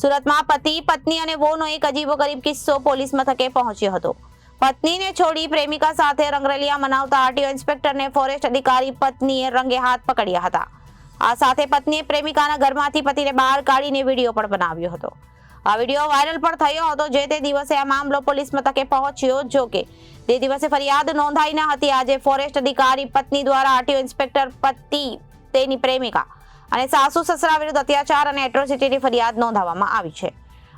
સુરતમાં પતિ, પત્ની અને વહુનો એક અજીબોગરીબ કિસ્સો પોલીસ મથકે પહોંચ્યો હતો. પત્નીને છોડી પ્રેમિકા સાથે રંગરેલિયા મનાવતા આરટીઓ ઇન્સ્પેક્ટરને ફોરેસ્ટ અધિકારી પત્નીએ રંગે હાથ પકડ્યા હતા. આ સાથે પત્નીએ પ્રેમિકાના ઘરમાંથી પતિને બહાર કાઢીને વીડિયો પણ બનાવ્યો હતો. આ વીડિયો વાયરલ પણ થયો હતો, જે તે દિવસે આ મામલો પોલીસ મથકે પહોંચ્યો, જો કે તે દિવસે ફરિયાદ નોંધાઈ ન હતી. આજે ફોરેસ્ટ અધિકારી પત્ની દ્વારા આરટીઓ ઇન્સ્પેક્ટર પતિ, તેની પ્રેમિકા અને સાસુ સસરા વિરુદ્ધ અત્યાચાર અને એટ્રોસિટીની ફરિયાદ નોંધાવવામાં આવી છે.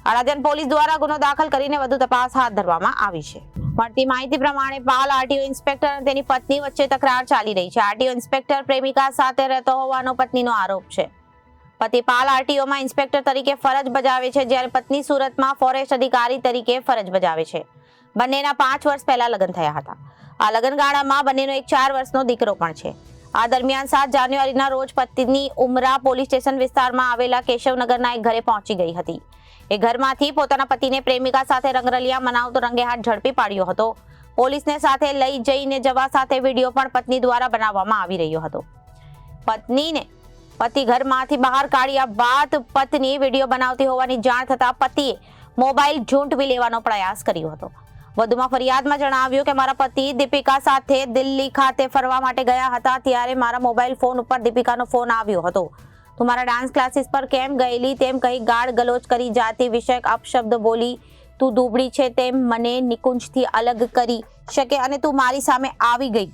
આરાધન પોલીસ દ્વારા ગુનો દાખલ કરીને વધુ તપાસ હાથ ધરવામાં આવી છે. મળતી માહિતી પ્રમાણે પાલ આરટીઓ ઇન્સ્પેક્ટર અને તેની પત્ની વચ્ચે તકરાર ચાલી રહી છે. આરટીઓ ઇન્સ્પેક્ટર પ્રેમિકા સાથે રહેતો હોવાનો પત્નીનો આરોપ છે. પતિ પાલ આરટીઓમાં ઇન્સ્પેક્ટર તરીકે ફરજ બજાવે છે, જ્યારે પત્ની સુરતમાં ફોરેસ્ટ અધિકારી તરીકે ફરજ બજાવે છે. બંનેના પાંચ વર્ષ પહેલા લગ્ન થયા હતા. આ લગ્નગાળામાં બંનેનો એક ચાર વર્ષનો દીકરો પણ છે. આ દરમિયાન સાત જાન્યુઆરીના રોજ પત્ની ઉમરા પોલીસ સ્ટેશન વિસ્તારમાં આવેલા કેશવનગરના એક ઘરે પહોંચી ગઈ હતી. એ ઘરમાંથી પોતાના પતિને પ્રેમિકા સાથે રંગરલિયા મનાવતો રંગે હાથ ઝડપી પાડ્યો હતો. પોલીસને સાથે લઈ જઈને જવા સાથે વીડિયો પણ પત્ની દ્વારા બનાવવામાં આવી રહ્યો હતો. પત્નીને પતિ ઘરમાંથી બહાર કાઢ્યા બાદ પત્ની વીડિયો બનાવતી હોવાની જાણ થતાં પતિએ મોબાઈલ ઝૂંટવી લેવાનો પ્રયાસ કર્યો હતો. વધુમાં ફરિયાદમાં જણાવ્યું કે મારા પતિ દીપિકા સાથે દિલ્હી ખાતે ફરવા માટે ગયા હતા ત્યારે મારા મોબાઈલ ફોન ઉપર દીપિકાનો ફોન આવ્યો હતો. તું મારા ડાન્સ ક્લાસીસ પર કેમ ગયેલી, તેમ કહી ગાળ ગલોચ કરી જાતિ વિષયક અપશબ્દ બોલી, તું દુબળી છે તેમ મને નિકુંજથી અલગ કરી શકે અને તું મારી સામે આવી ગઈ.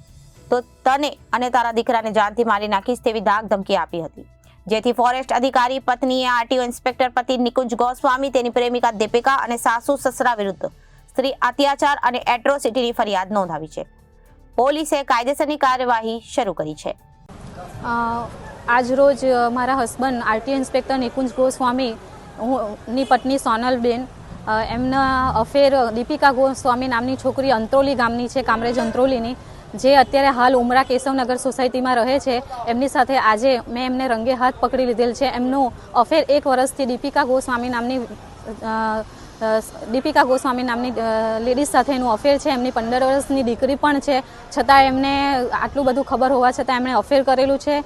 તો તને અને તારા દીકરાને જાનથી મારી નાખીશ તેવી ધાક ધમકી આપી હતી. જેથી ફોરેસ્ટ અધિકારી પત્નીએ આરટીઓ ઇન્સ્પેક્ટર પતિ નિકુંજ ગોસ્વામી, તેની પ્રેમિકા દીપિકા અને સાસુ સસરા વિરુદ્ધ સ્ત્રી અત્યાચાર અને એટ્રોસિટીની ફરિયાદ નોંધાવી છે. પોલીસે કાયદેસરની કાર્યવાહી શરૂ કરી છે. આજ આજરોજ મારા husband, RT inspector Nikunj Goswami ની પત્ની સોનલબેન એમના અફેર દીપિકા ગોસ્વામી નામની છોકરી અંત્રોલી ગામની છે, કામરેજ અંત્રોલીની, જે અત્યારે હાલ ઉમરા કેશવનગર સોસાયટીમાં રહે છે. એમની સાથે આજે મેં એમને રંગે હાથ પકડી લીધેલ છે. એમનું અફેર એક વર્ષથી દીપિકા ગોસ્વામી નામની દીપિકા ગોસ્વામી નામની લેડીઝ સાથે એનું અફેર છે. એમની પંદર વર્ષની દીકરી પણ છે. છતાં એમને આટલું બધું ખબર હોવા છતાં એમણે અફેર કરેલું છે.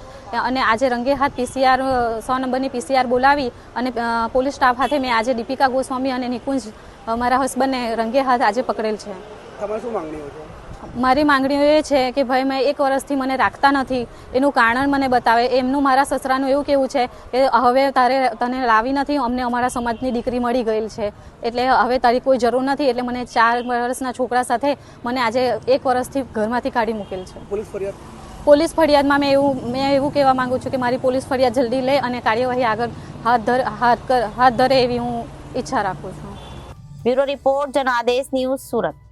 અને આજે રંગે હાથ પીસીઆર સો નંબરની પીસીઆર બોલાવી અને પોલીસ સ્ટાફ હાથે મેં આજે દીપિકા ગોસ્વામી અને નિકુંજ મારા હસબન્ડને રંગે હાથ આજે પકડેલ છે. તમારે શું માંગણીઓ છે? મારી માંગણીઓ એ છે કે ભાઈ મેં એક વર્ષથી મને રાખતા નથી એનું કારણ મને બતાવે. એમનું મારા સસરાનું એવું કેવું છે કે હવે તારે તને લાવી નથી અમને અમારા સમાજની દીકરી મળી ગયેલ છે. એટલે હવે તારી કોઈ જરૂર નથી એટલે મને ચાર વર્ષના છોકરા સાથે મને આજે એક વર્ષથી ઘરમાંથી કાઢી મૂકેલ છે. પોલીસ ફરિયાદ? પોલીસ ફરિયાદમાં મેં એવું મેં એવું કહેવા માંગુ છું કે મારી પોલીસ ફરિયાદ જલ્દી લે અને કાર્યવાહી આગળ હાથ ધર હાથ કર- હાથ ધરે એવી હું ઈચ્છા રાખું છું. Bureau report Janadesh news Surat.